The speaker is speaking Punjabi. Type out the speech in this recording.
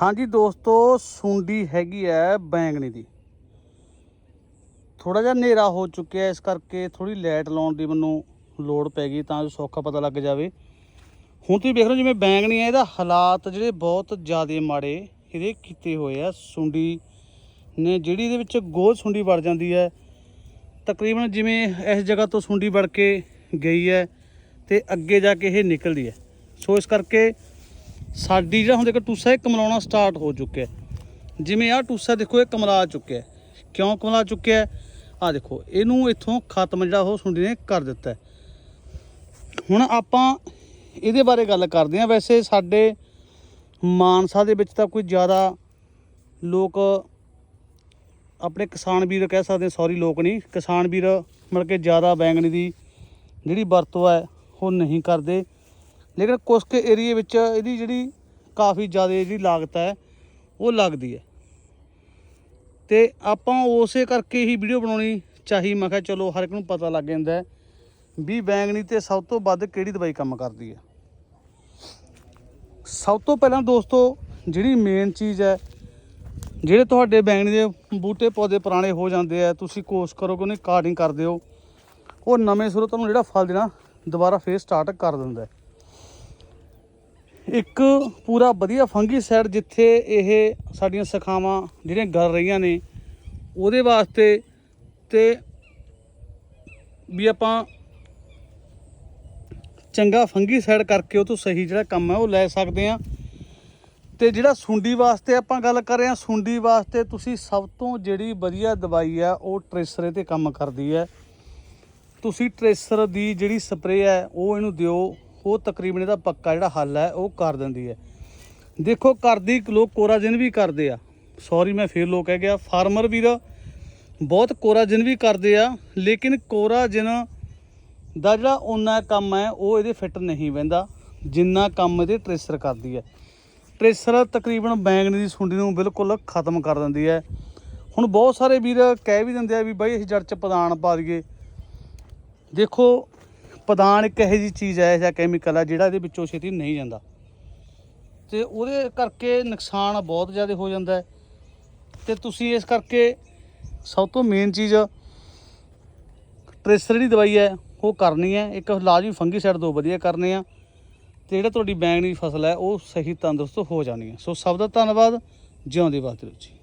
ਹਾਂਜੀ ਦੋਸਤੋ, ਸੁੰਡੀ ਹੈਗੀ ਹੈ ਬੈਂਗਣੀ ਦੀ। ਥੋੜਾ ਜਿਹਾ ਹਨੇਰਾ ਹੋ ਚੁੱਕਿਆ ਇਸ ਕਰਕੇ ਥੋੜੀ ਲਾਈਟ ਲਾਉਣ ਦੀ ਮੈਨੂੰ ਲੋੜ ਪੈ ਗਈ ਤਾਂ ਜੋ ਸੌਖਾ ਪਤਾ ਲੱਗ ਜਾਵੇ। ਹੁਣ ਤੁਸੀਂ ਵੇਖ ਰਹੇ ਜਿਵੇਂ ਬੈਂਗਣੀ ਹੈ ਇਹਦਾ ਹਾਲਾਤ ਜਿਹੜੇ ਬਹੁਤ ਜ਼ਿਆਦਾ ਮਾੜੇ ਇਹਦੇ ਕੀਤੇ ਹੋਏ ਆ। ਸੁੰਡੀ ਨੇ ਜਿਹੜੀ ਇਹਦੇ ਵਿੱਚ ਗੋਲ ਸੁੰਡੀ ਵੜ ਜਾਂਦੀ ਹੈ ਤਕਰੀਬਨ ਜਿਵੇਂ ਇਸ ਜਗ੍ਹਾ ਤੋਂ ਸੁੰਡੀ ਵੜ ਕੇ ਗਈ ਹੈ ਤੇ ਅੱਗੇ ਜਾ ਕੇ ਇਹ ਨਿਕਲਦੀ ਹੈ ਸੋ ਇਸ ਕਰਕੇ ਸਾਡੀ ਜਿਹੜਾ ਹੁਣ ਦੇਖੋ ਟੂਸਾ ਇਹ ਕਮਲਾਉਣਾ ਸਟਾਰਟ ਹੋ ਚੁੱਕਿਆ ਜਿਵੇਂ ਆਹ ਟੂਸਾ ਦੇਖੋ, ਇਹ ਕਮਲਾ ਚੁੱਕਿਆ ਕਿਉਂ ਕਮਲਾ ਚੁੱਕਿਆ ਹੈ? ਆਹ ਦੇਖੋ, ਇਹਨੂੰ ਇੱਥੋਂ ਖਤਮ ਜਿਹੜਾ ਉਹ ਸੁੰਡੀ ਨੇ ਕਰ ਦਿੱਤਾ ਹੁਣ ਆਪਾਂ ਇਹਦੇ ਬਾਰੇ ਗੱਲ ਕਰਦੇ ਹਾਂ। ਵੈਸੇ ਸਾਡੇ ਮਾਨਸਾ ਦੇ ਵਿੱਚ ਤਾਂ ਕੋਈ ਜ਼ਿਆਦਾ ਲੋਕ ਆਪਣੇ ਕਿਸਾਨ ਵੀਰ ਕਹਿ ਸਕਦੇ ਸੌਰੀ ਲੋਕ ਨਹੀਂ। ਕਿਸਾਨ ਵੀਰ ਮਤਲਬ ਕਿ ਜ਼ਿਆਦਾ ਬੈਂਗਣੀ ਦੀ ਜਿਹੜੀ ਵਰਤੋਂ ਹੈ, ਉਹ ਨਹੀਂ ਕਰਦੇ। ਲੇਕਿਨ ਕੁਝ ਕੁ ਏਰੀਏ ਵਿੱਚ ਇਹਦੀ ਜਿਹੜੀ ਕਾਫੀ ਜ਼ਿਆਦਾ ਜਿਹੜੀ ਲਾਗਤ ਹੈ, ਉਹ ਲੱਗਦੀ ਹੈ। ਤੇ ਆਪਾਂ ਉਸੇ ਕਰਕੇ ਹੀ ਵੀਡੀਓ ਬਣਾਉਣੀ ਚਾਹੀ। ਮੈਂ ਕਿਹਾ ਚਲੋ ਹਰ ਇੱਕ ਨੂੰ ਪਤਾ ਲੱਗ ਜਾਂਦਾ ਵੀ ਬੈਂਗਣੀ ਤੇ ਸਭ ਤੋਂ ਵੱਧ ਕਿਹੜੀ ਦਵਾਈ ਕੰਮ ਕਰਦੀ ਹੈ। ਸਭ ਤੋਂ ਪਹਿਲਾਂ ਦੋਸਤੋ, ਜਿਹੜੀ ਮੇਨ ਚੀਜ਼ ਹੈ, ਜਿਹੜੇ ਤੁਹਾਡੇ ਬੈਂਗਣੀ ਦੇ ਬੂਟੇ ਪੌਦੇ ਪੁਰਾਣੇ ਹੋ ਜਾਂਦੇ ਆ, ਤੁਸੀਂ ਕੋਸ਼ਿਸ਼ ਕਰੋ ਕਿ ਉਹਨੇ ਕਾਟਿੰਗ ਕਰ ਦਿਓ। ਉਹ ਨਵੇਂ ਸਿਰੋਂ ਤੁਹਾਨੂੰ ਜਿਹੜਾ ਫਲ ਦੇਣਾ, ਦੁਬਾਰਾ ਫੇਰ ਸਟਾਰਟ ਕਰ ਦਿੰਦਾ ਇੱਕ ਪੂਰਾ ਵਧੀਆ ਫੰਗੀਸਾਈਡ ਜਿੱਥੇ ਇਹ ਸਾਡੀਆਂ ਸਖਾਵਾਂ ਜਿਹੜੀਆਂ ਗਲ ਰਹੀਆਂ ਨੇ, ਉਹਦੇ ਵਾਸਤੇ ਤੇ ਵੀ ਆਪਾਂ ਚੰਗਾ ਫੰਗੀਸਾਈਡ ਕਰਕੇ ਉਹ ਤੋਂ ਸਹੀ ਜਿਹੜਾ ਕੰਮ ਹੈ ਉਹ ਲੈ ਸਕਦੇ ਆ ਤੇ ਜਿਹੜਾ ਸੁੰਡੀ ਵਾਸਤੇ ਆਪਾਂ ਗੱਲ ਕਰ ਰਹੇ ਹਾਂ, ਸੁੰਡੀ ਵਾਸਤੇ ਤੁਸੀਂ ਸਭ ਤੋਂ ਜਿਹੜੀ ਵਧੀਆ ਦਵਾਈ ਆ ਉਹ ਟ੍ਰੇਸਰ ਤੇ ਕੰਮ ਕਰਦੀ ਹੈ। ਤੁਸੀਂ ਟ੍ਰੇਸਰ ਦੀ ਜਿਹੜੀ ਸਪਰੇਅ ਹੈ, ਉਹ ਇਹਨੂੰ ਦਿਓ। ਉਹ ਤਕਰੀਬਨ ਇਹਦਾ ਪੱਕਾ ਜਿਹੜਾ ਹੱਲ ਹੈ, ਉਹ ਕਰ ਦਿੰਦੀ ਹੈ। ਦੇਖੋ ਕਰਦੀ ਲੋਕ ਕੋਰਾਜਨ ਵੀ ਕਰਦੇ ਆ। ਸੌਰੀ ਮੈਂ ਫੇਰ ਲੋਕ ਕਹਿ ਗਿਆ। ਫਾਰਮਰ ਵੀਰ, ਬਹੁਤ ਕੋਰਾਜਨ ਵੀ ਕਰਦੇ ਆ, ਲੇਕਿਨ ਕੋਰਾਜਨ ਦਾ ਜਿਹੜਾ ਉਹਨਾਂ ਕੰਮ ਹੈ, ਉਹ ਇਹਦੇ ਫਿੱਟ ਨਹੀਂ ਬਹਿੰਦਾ, ਜਿੰਨਾ ਕੰਮ ਇਹਦੇ ਟ੍ਰੇਸਰ ਕਰਦੀ ਹੈ। ਟ੍ਰੇਸਰ ਤਕਰੀਬਨ ਬੈਂਗਣੀ ਦੀ ਸੁੰਡੀ ਨੂੰ ਬਿਲਕੁਲ ਖਤਮ ਕਰ ਦਿੰਦੀ ਹੈ। ਹੁਣ ਬਹੁਤ ਸਾਰੇ ਵੀਰ ਕਹਿ ਵੀ ਦਿੰਦੇ ਆ ਵੀ ਬਾਈ, ਅਸੀਂ ਜੜ ਚ ਪਦਾਨ ਪਾ ਦਈਏ। ਦੇਖੋ ਪਦਾਨ ਇੱਕ ਇਹੋ ਜੀ ਚੀਜ਼ ਹੈ ਜਾਂ ਕੈਮੀਕਲ ਹੈ ਜਿਹੜਾ ਇਹਦੇ ਵਿੱਚੋਂ ਛੇਤੀ ਨਹੀਂ ਜਾਂਦਾ। ਤੇ ਉਹਦੇ ਕਰਕੇ ਨੁਕਸਾਨ ਬਹੁਤ ਜ਼ਿਆਦਾ ਹੋ ਜਾਂਦਾ ਹੈ। ਤੇ ਤੁਸੀਂ ਇਸ ਕਰਕੇ ਸਭ ਤੋਂ ਮੇਨ ਚੀਜ਼ ਟ੍ਰੇਸਰ ਦੀ ਦਵਾਈ ਹੈ, ਉਹ ਕਰਨੀ ਹੈ। ਇੱਕ ਲਾਜ਼ਮੀ ਫੰਗੀਸਾਈਡ ਦੋ ਵਧੀਆ ਕਰਨੇ ਆ। ਤੇ ਜਿਹੜਾ ਤੁਹਾਡੀ ਬੈਂਗਣੀ ਦੀ ਫਸਲ ਹੈ, ਉਹ ਸਹੀ ਤੰਦਰੁਸਤ ਹੋ ਜਾਣੀ ਹੈ। ਸੋ ਸਭ ਦਾ ਧੰਨਵਾਦ। ਜਿਉਂਦੇ ਵਾਸਤੇ ਜੀ